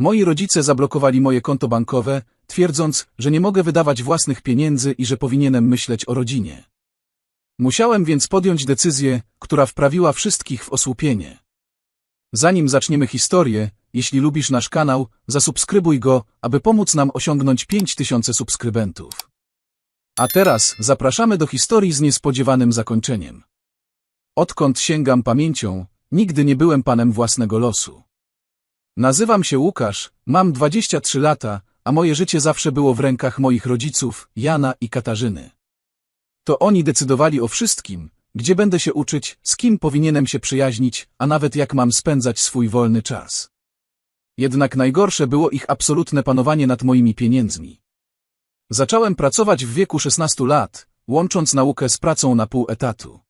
Moi rodzice zablokowali moje konto bankowe, twierdząc, że nie mogę wydawać własnych pieniędzy i że powinienem myśleć o rodzinie. Musiałem więc podjąć decyzję, która wprawiła wszystkich w osłupienie. Zanim zaczniemy historię, jeśli lubisz nasz kanał, zasubskrybuj go, aby pomóc nam osiągnąć 5000 subskrybentów. A teraz zapraszamy do historii z niespodziewanym zakończeniem. Odkąd sięgam pamięcią, nigdy nie byłem panem własnego losu. Nazywam się Łukasz, mam 23 lata, a moje życie zawsze było w rękach moich rodziców, Jana i Katarzyny. To oni decydowali o wszystkim, gdzie będę się uczyć, z kim powinienem się przyjaźnić, a nawet jak mam spędzać swój wolny czas. Jednak najgorsze było ich absolutne panowanie nad moimi pieniędzmi. Zacząłem pracować w wieku 16 lat, łącząc naukę z pracą na pół etatu.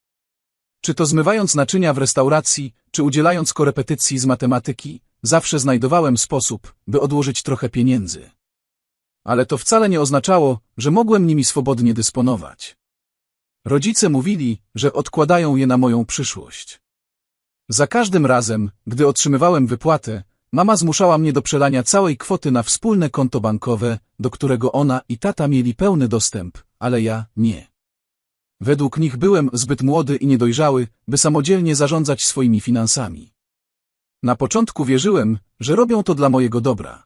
Czy to zmywając naczynia w restauracji, czy udzielając korepetycji z matematyki, zawsze znajdowałem sposób, by odłożyć trochę pieniędzy. Ale to wcale nie oznaczało, że mogłem nimi swobodnie dysponować. Rodzice mówili, że odkładają je na moją przyszłość. Za każdym razem, gdy otrzymywałem wypłatę, mama zmuszała mnie do przelania całej kwoty na wspólne konto bankowe, do którego ona i tata mieli pełny dostęp, ale ja nie. Według nich byłem zbyt młody i niedojrzały, by samodzielnie zarządzać swoimi finansami. Na początku wierzyłem, że robią to dla mojego dobra.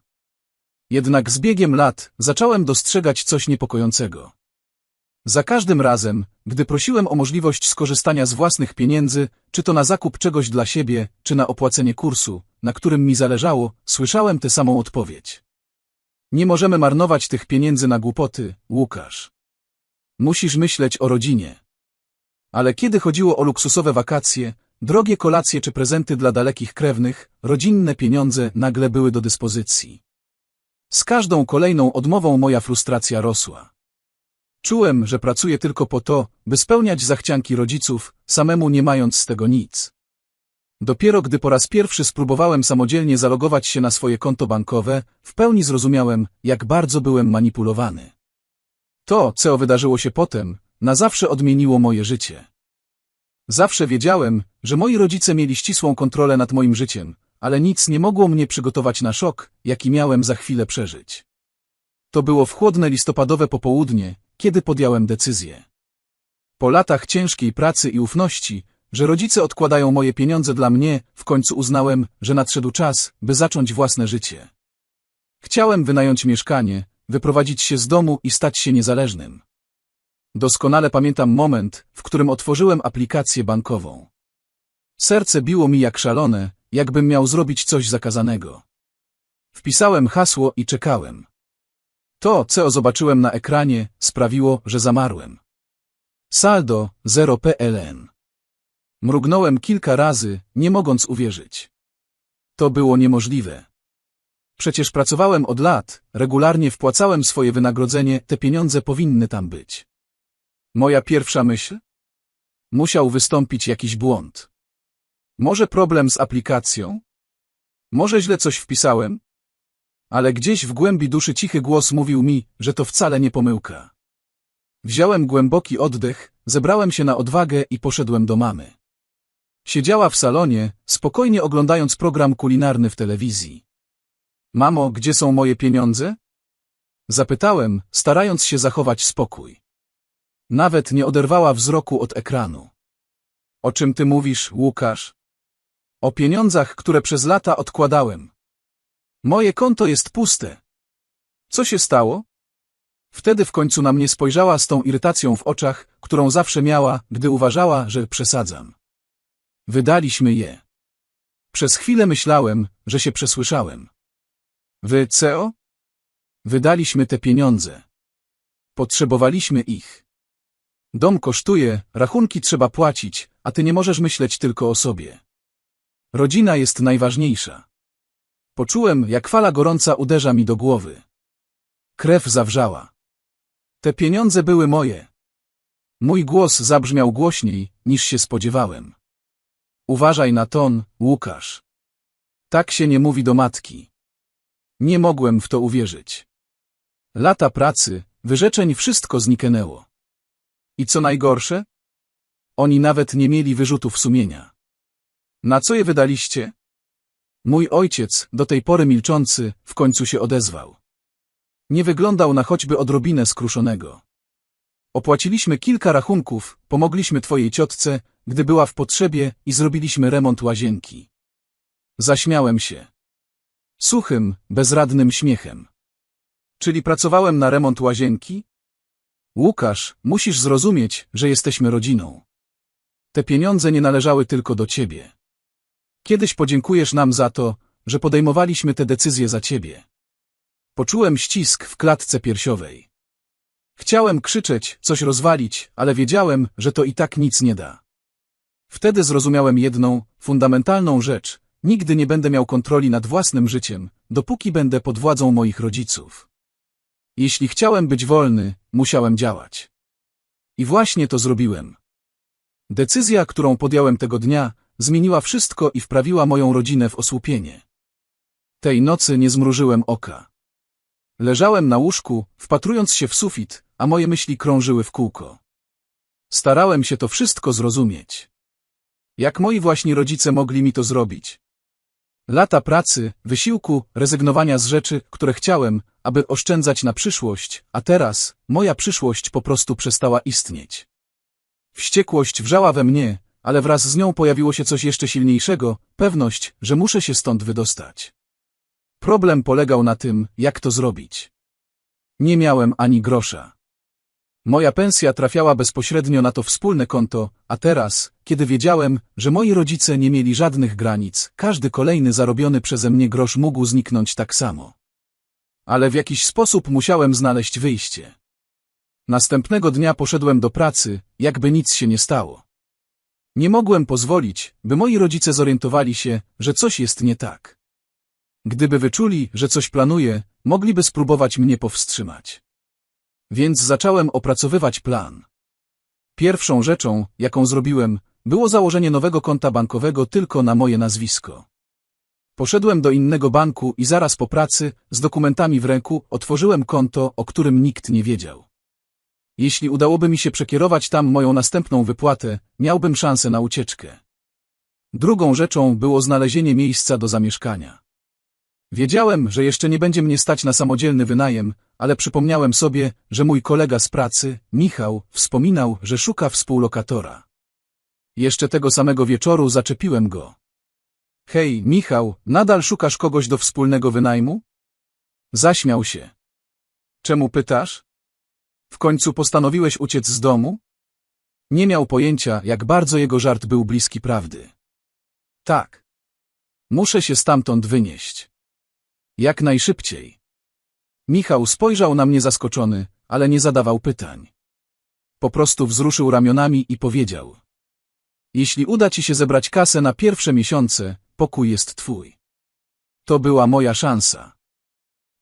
Jednak z biegiem lat zacząłem dostrzegać coś niepokojącego. Za każdym razem, gdy prosiłem o możliwość skorzystania z własnych pieniędzy, czy to na zakup czegoś dla siebie, czy na opłacenie kursu, na którym mi zależało, słyszałem tę samą odpowiedź. Nie możemy marnować tych pieniędzy na głupoty, Łukasz. Musisz myśleć o rodzinie. Ale kiedy chodziło o luksusowe wakacje, drogie kolacje czy prezenty dla dalekich krewnych, rodzinne pieniądze nagle były do dyspozycji. Z każdą kolejną odmową moja frustracja rosła. Czułem, że pracuję tylko po to, by spełniać zachcianki rodziców, samemu nie mając z tego nic. Dopiero gdy po raz pierwszy spróbowałem samodzielnie zalogować się na swoje konto bankowe, w pełni zrozumiałem, jak bardzo byłem manipulowany. To, co wydarzyło się potem, na zawsze odmieniło moje życie. Zawsze wiedziałem, że moi rodzice mieli ścisłą kontrolę nad moim życiem, ale nic nie mogło mnie przygotować na szok, jaki miałem za chwilę przeżyć. To było w chłodne listopadowe popołudnie, kiedy podjąłem decyzję. Po latach ciężkiej pracy i ufności, że rodzice odkładają moje pieniądze dla mnie, w końcu uznałem, że nadszedł czas, by zacząć własne życie. Chciałem wynająć mieszkanie, wyprowadzić się z domu i stać się niezależnym. Doskonale pamiętam moment, w którym otworzyłem aplikację bankową. Serce biło mi jak szalone, jakbym miał zrobić coś zakazanego. Wpisałem hasło i czekałem. To, co zobaczyłem na ekranie, sprawiło, że zamarłem. Saldo 0 PLN. Mrugnąłem kilka razy, nie mogąc uwierzyć. To było niemożliwe. Przecież pracowałem od lat, regularnie wpłacałem swoje wynagrodzenie, te pieniądze powinny tam być. Moja pierwsza myśl? Musiał wystąpić jakiś błąd. Może problem z aplikacją? Może źle coś wpisałem? Ale gdzieś w głębi duszy cichy głos mówił mi, że to wcale nie pomyłka. Wziąłem głęboki oddech, zebrałem się na odwagę i poszedłem do mamy. Siedziała w salonie, spokojnie oglądając program kulinarny w telewizji. Mamo, gdzie są moje pieniądze? Zapytałem, starając się zachować spokój. Nawet nie oderwała wzroku od ekranu. O czym ty mówisz, Łukasz? O pieniądzach, które przez lata odkładałem. Moje konto jest puste. Co się stało? Wtedy w końcu na mnie spojrzała z tą irytacją w oczach, którą zawsze miała, gdy uważała, że przesadzam. Wydaliśmy je. Przez chwilę myślałem, że się przesłyszałem. Wy, CEO? Wydaliśmy te pieniądze. Potrzebowaliśmy ich. Dom kosztuje, rachunki trzeba płacić, a ty nie możesz myśleć tylko o sobie. Rodzina jest najważniejsza. Poczułem, jak fala gorąca uderza mi do głowy. Krew zawrzała. Te pieniądze były moje. Mój głos zabrzmiał głośniej, niż się spodziewałem. Uważaj na ton, Łukasz. Tak się nie mówi do matki. Nie mogłem w to uwierzyć. Lata pracy, wyrzeczeń wszystko zniknęło. I co najgorsze? Oni nawet nie mieli wyrzutów sumienia. Na co je wydaliście? Mój ojciec, do tej pory milczący, w końcu się odezwał. Nie wyglądał na choćby odrobinę skruszonego. Opłaciliśmy kilka rachunków, pomogliśmy twojej ciotce, gdy była w potrzebie i zrobiliśmy remont łazienki. Zaśmiałem się. Suchym, bezradnym śmiechem. Czyli pracowałem na remont łazienki? Łukasz, musisz zrozumieć, że jesteśmy rodziną. Te pieniądze nie należały tylko do ciebie. Kiedyś podziękujesz nam za to, że podejmowaliśmy te decyzje za ciebie. Poczułem ścisk w klatce piersiowej. Chciałem krzyczeć, coś rozwalić, ale wiedziałem, że to i tak nic nie da. Wtedy zrozumiałem jedną, fundamentalną rzecz. Nigdy nie będę miał kontroli nad własnym życiem, dopóki będę pod władzą moich rodziców. Jeśli chciałem być wolny, musiałem działać. I właśnie to zrobiłem. Decyzja, którą podjąłem tego dnia, zmieniła wszystko i wprawiła moją rodzinę w osłupienie. Tej nocy nie zmrużyłem oka. Leżałem na łóżku, wpatrując się w sufit, a moje myśli krążyły w kółko. Starałem się to wszystko zrozumieć. Jak moi właśnie rodzice mogli mi to zrobić? Lata pracy, wysiłku, rezygnowania z rzeczy, które chciałem, aby oszczędzać na przyszłość, a teraz moja przyszłość po prostu przestała istnieć. Wściekłość wrzała we mnie, ale wraz z nią pojawiło się coś jeszcze silniejszego, pewność, że muszę się stąd wydostać. Problem polegał na tym, jak to zrobić. Nie miałem ani grosza. Moja pensja trafiała bezpośrednio na to wspólne konto, a teraz, kiedy wiedziałem, że moi rodzice nie mieli żadnych granic, każdy kolejny zarobiony przeze mnie grosz mógł zniknąć tak samo. Ale w jakiś sposób musiałem znaleźć wyjście. Następnego dnia poszedłem do pracy, jakby nic się nie stało. Nie mogłem pozwolić, by moi rodzice zorientowali się, że coś jest nie tak. Gdyby wyczuli, że coś planuję, mogliby spróbować mnie powstrzymać. Więc zacząłem opracowywać plan. Pierwszą rzeczą, jaką zrobiłem, było założenie nowego konta bankowego tylko na moje nazwisko. Poszedłem do innego banku i zaraz po pracy, z dokumentami w ręku, otworzyłem konto, o którym nikt nie wiedział. Jeśli udałoby mi się przekierować tam moją następną wypłatę, miałbym szansę na ucieczkę. Drugą rzeczą było znalezienie miejsca do zamieszkania. Wiedziałem, że jeszcze nie będzie mnie stać na samodzielny wynajem, ale przypomniałem sobie, że mój kolega z pracy, Michał, wspominał, że szuka współlokatora. Jeszcze tego samego wieczoru zaczepiłem go. Hej, Michał, nadal szukasz kogoś do wspólnego wynajmu? Zaśmiał się. Czemu pytasz? W końcu postanowiłeś uciec z domu? Nie miał pojęcia, jak bardzo jego żart był bliski prawdy. Tak. Muszę się stamtąd wynieść. Jak najszybciej. Michał spojrzał na mnie zaskoczony, ale nie zadawał pytań. Po prostu wzruszył ramionami i powiedział. Jeśli uda ci się zebrać kasę na pierwsze miesiące, pokój jest twój. To była moja szansa.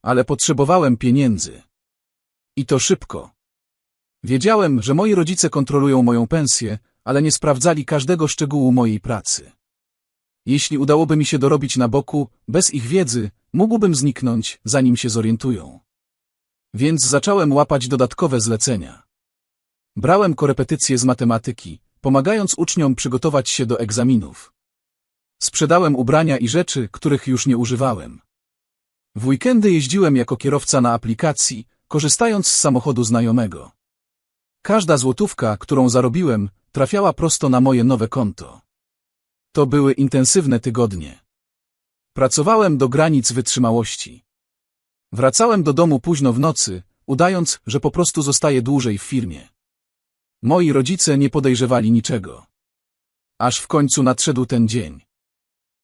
Ale potrzebowałem pieniędzy. I to szybko. Wiedziałem, że moi rodzice kontrolują moją pensję, ale nie sprawdzali każdego szczegółu mojej pracy. Jeśli udałoby mi się dorobić na boku, bez ich wiedzy, mógłbym zniknąć, zanim się zorientują. Więc zacząłem łapać dodatkowe zlecenia. Brałem korepetycje z matematyki, pomagając uczniom przygotować się do egzaminów. Sprzedałem ubrania i rzeczy, których już nie używałem. W weekendy jeździłem jako kierowca na aplikacji, korzystając z samochodu znajomego. Każda złotówka, którą zarobiłem, trafiała prosto na moje nowe konto. To były intensywne tygodnie. Pracowałem do granic wytrzymałości. Wracałem do domu późno w nocy, udając, że po prostu zostaję dłużej w firmie. Moi rodzice nie podejrzewali niczego. Aż w końcu nadszedł ten dzień.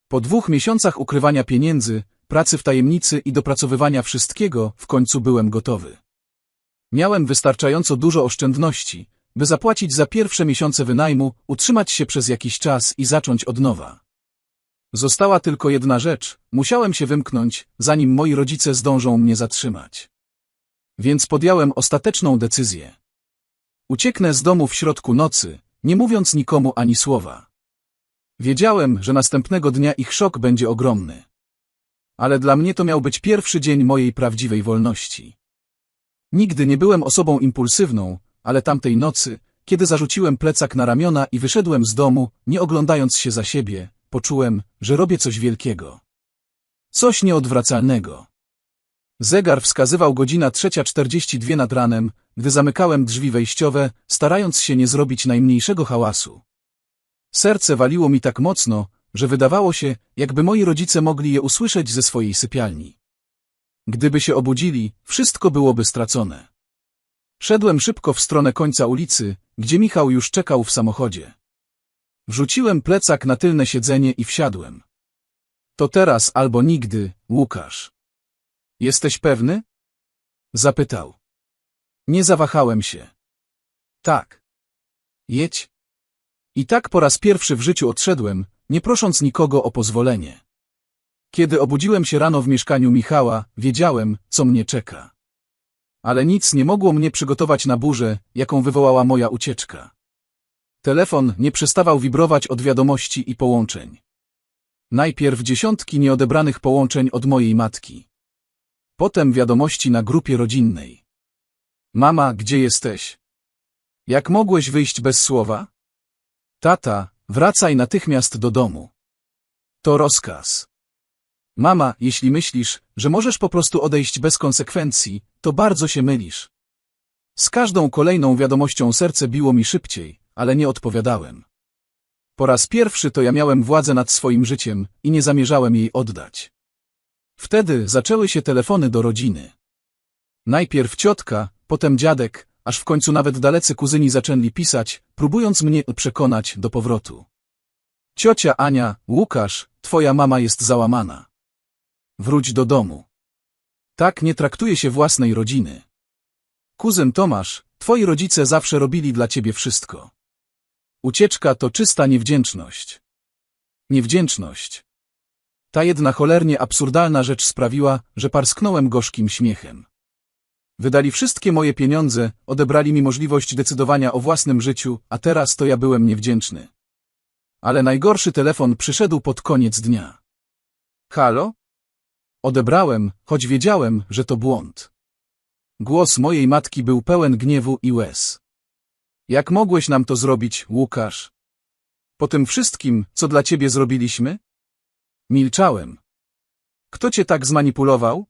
Po dwóch miesiącach ukrywania pieniędzy, pracy w tajemnicy i dopracowywania wszystkiego, w końcu byłem gotowy. Miałem wystarczająco dużo oszczędności, by zapłacić za pierwsze miesiące wynajmu, utrzymać się przez jakiś czas i zacząć od nowa. Została tylko jedna rzecz, musiałem się wymknąć, zanim moi rodzice zdążą mnie zatrzymać. Więc podjąłem ostateczną decyzję. Ucieknę z domu w środku nocy, nie mówiąc nikomu ani słowa. Wiedziałem, że następnego dnia ich szok będzie ogromny. Ale dla mnie to miał być pierwszy dzień mojej prawdziwej wolności. Nigdy nie byłem osobą impulsywną, ale tamtej nocy, kiedy zarzuciłem plecak na ramiona i wyszedłem z domu, nie oglądając się za siebie, poczułem, że robię coś wielkiego. Coś nieodwracalnego. Zegar wskazywał godzina 3.42 nad ranem, gdy zamykałem drzwi wejściowe, starając się nie zrobić najmniejszego hałasu. Serce waliło mi tak mocno, że wydawało się, jakby moi rodzice mogli je usłyszeć ze swojej sypialni. Gdyby się obudzili, wszystko byłoby stracone. Szedłem szybko w stronę końca ulicy, gdzie Michał już czekał w samochodzie. Wrzuciłem plecak na tylne siedzenie i wsiadłem. To teraz albo nigdy, Łukasz. Jesteś pewny? Zapytał. Nie zawahałem się. Tak. Jedź. I tak po raz pierwszy w życiu odszedłem, nie prosząc nikogo o pozwolenie. Kiedy obudziłem się rano w mieszkaniu Michała, wiedziałem, co mnie czeka. Ale nic nie mogło mnie przygotować na burzę, jaką wywołała moja ucieczka. Telefon nie przestawał wibrować od wiadomości i połączeń. Najpierw dziesiątki nieodebranych połączeń od mojej matki. Potem wiadomości na grupie rodzinnej. Mama, gdzie jesteś? Jak mogłeś wyjść bez słowa? Tata, wracaj natychmiast do domu. To rozkaz. Mama, jeśli myślisz, że możesz po prostu odejść bez konsekwencji, to bardzo się mylisz. Z każdą kolejną wiadomością serce biło mi szybciej, ale nie odpowiadałem. Po raz pierwszy to ja miałem władzę nad swoim życiem i nie zamierzałem jej oddać. Wtedy zaczęły się telefony do rodziny. Najpierw ciotka, potem dziadek, aż w końcu nawet dalecy kuzyni zaczęli pisać, próbując mnie przekonać do powrotu. Ciocia Ania, Łukasz, twoja mama jest załamana. Wróć do domu. Tak nie traktuje się własnej rodziny. Kuzyn Tomasz, twoi rodzice zawsze robili dla ciebie wszystko. Ucieczka to czysta niewdzięczność. Niewdzięczność. Ta jedna cholernie absurdalna rzecz sprawiła, że parsknąłem gorzkim śmiechem. Wydali wszystkie moje pieniądze, odebrali mi możliwość decydowania o własnym życiu, a teraz to ja byłem niewdzięczny. Ale najgorszy telefon przyszedł pod koniec dnia. Halo? Odebrałem, choć wiedziałem, że to błąd. Głos mojej matki był pełen gniewu i łez. Jak mogłeś nam to zrobić, Łukasz? Po tym wszystkim, co dla ciebie zrobiliśmy? Milczałem. Kto cię tak zmanipulował?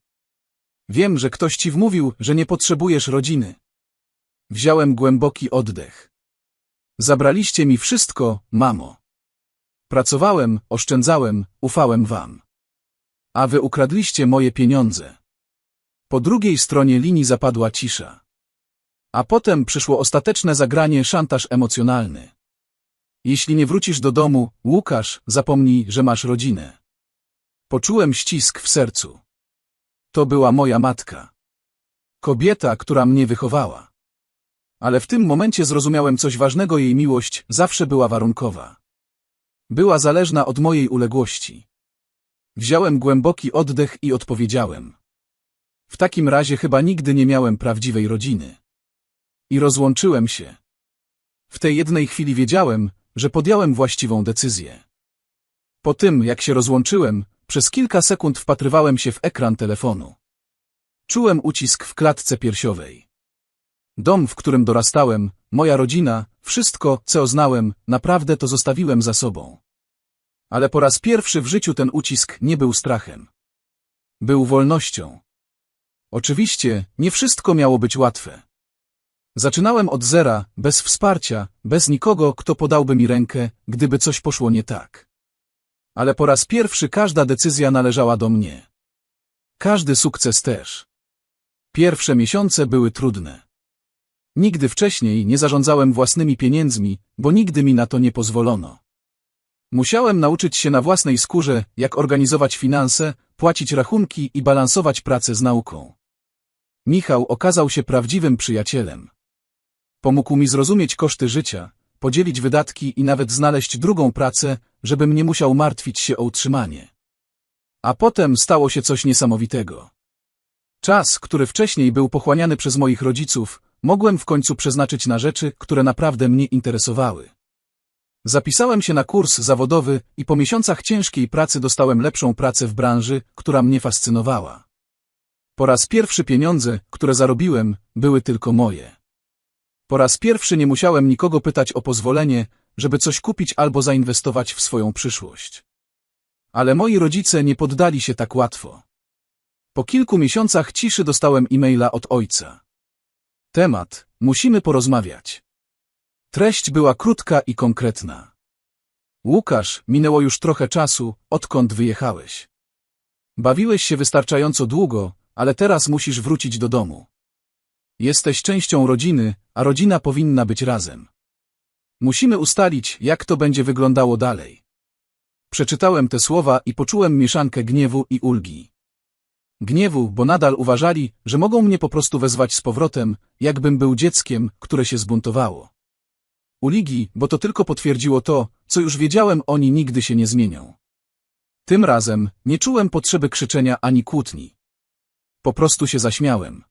Wiem, że ktoś ci wmówił, że nie potrzebujesz rodziny. Wziąłem głęboki oddech. Zabraliście mi wszystko, mamo. Pracowałem, oszczędzałem, ufałem wam. A wy ukradliście moje pieniądze. Po drugiej stronie linii zapadła cisza. A potem przyszło ostateczne zagranie szantaż emocjonalny. Jeśli nie wrócisz do domu, Łukasz, zapomnij, że masz rodzinę. Poczułem ścisk w sercu. To była moja matka. Kobieta, która mnie wychowała. Ale w tym momencie zrozumiałem coś ważnego, jej miłość zawsze była warunkowa. Była zależna od mojej uległości. Wziąłem głęboki oddech i odpowiedziałem. W takim razie chyba nigdy nie miałem prawdziwej rodziny. I rozłączyłem się. W tej jednej chwili wiedziałem, że podjąłem właściwą decyzję. Po tym, jak się rozłączyłem, przez kilka sekund wpatrywałem się w ekran telefonu. Czułem ucisk w klatce piersiowej. Dom, w którym dorastałem, moja rodzina, wszystko, co znałem, naprawdę to zostawiłem za sobą. Ale po raz pierwszy w życiu ten ucisk nie był strachem. Był wolnością. Oczywiście, nie wszystko miało być łatwe. Zaczynałem od zera, bez wsparcia, bez nikogo, kto podałby mi rękę, gdyby coś poszło nie tak. Ale po raz pierwszy każda decyzja należała do mnie. Każdy sukces też. Pierwsze miesiące były trudne. Nigdy wcześniej nie zarządzałem własnymi pieniędzmi, bo nigdy mi na to nie pozwolono. Musiałem nauczyć się na własnej skórze, jak organizować finanse, płacić rachunki i balansować pracę z nauką. Michał okazał się prawdziwym przyjacielem. Pomógł mi zrozumieć koszty życia, podzielić wydatki i nawet znaleźć drugą pracę, żebym nie musiał martwić się o utrzymanie. A potem stało się coś niesamowitego. Czas, który wcześniej był pochłaniany przez moich rodziców, mogłem w końcu przeznaczyć na rzeczy, które naprawdę mnie interesowały. Zapisałem się na kurs zawodowy i po miesiącach ciężkiej pracy dostałem lepszą pracę w branży, która mnie fascynowała. Po raz pierwszy pieniądze, które zarobiłem, były tylko moje. Po raz pierwszy nie musiałem nikogo pytać o pozwolenie, żeby coś kupić albo zainwestować w swoją przyszłość. Ale moi rodzice nie poddali się tak łatwo. Po kilku miesiącach ciszy dostałem e-maila od ojca. Temat: musimy porozmawiać. Treść była krótka i konkretna. Łukasz, minęło już trochę czasu, odkąd wyjechałeś. Bawiłeś się wystarczająco długo, ale teraz musisz wrócić do domu. Jesteś częścią rodziny, a rodzina powinna być razem. Musimy ustalić, jak to będzie wyglądało dalej. Przeczytałem te słowa i poczułem mieszankę gniewu i ulgi. Gniewu, bo nadal uważali, że mogą mnie po prostu wezwać z powrotem, jakbym był dzieckiem, które się zbuntowało. Uligi, bo to tylko potwierdziło to, co już wiedziałem, oni nigdy się nie zmienią. Tym razem nie czułem potrzeby krzyczenia ani kłótni. Po prostu się zaśmiałem.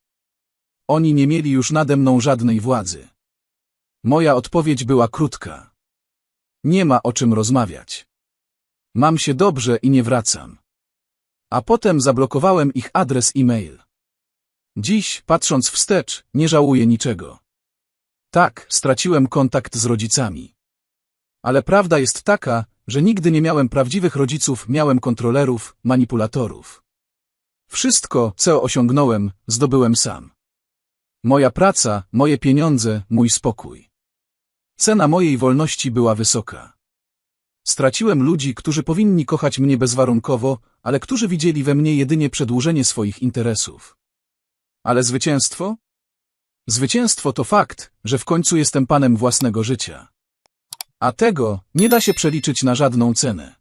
Oni nie mieli już nade mną żadnej władzy. Moja odpowiedź była krótka. Nie ma o czym rozmawiać. Mam się dobrze i nie wracam. A potem zablokowałem ich adres e-mail. Dziś, patrząc wstecz, nie żałuję niczego. Tak, straciłem kontakt z rodzicami. Ale prawda jest taka, że nigdy nie miałem prawdziwych rodziców, miałem kontrolerów, manipulatorów. Wszystko, co osiągnąłem, zdobyłem sam. Moja praca, moje pieniądze, mój spokój. Cena mojej wolności była wysoka. Straciłem ludzi, którzy powinni kochać mnie bezwarunkowo, ale którzy widzieli we mnie jedynie przedłużenie swoich interesów. Ale zwycięstwo? Zwycięstwo to fakt, że w końcu jestem panem własnego życia. A tego nie da się przeliczyć na żadną cenę.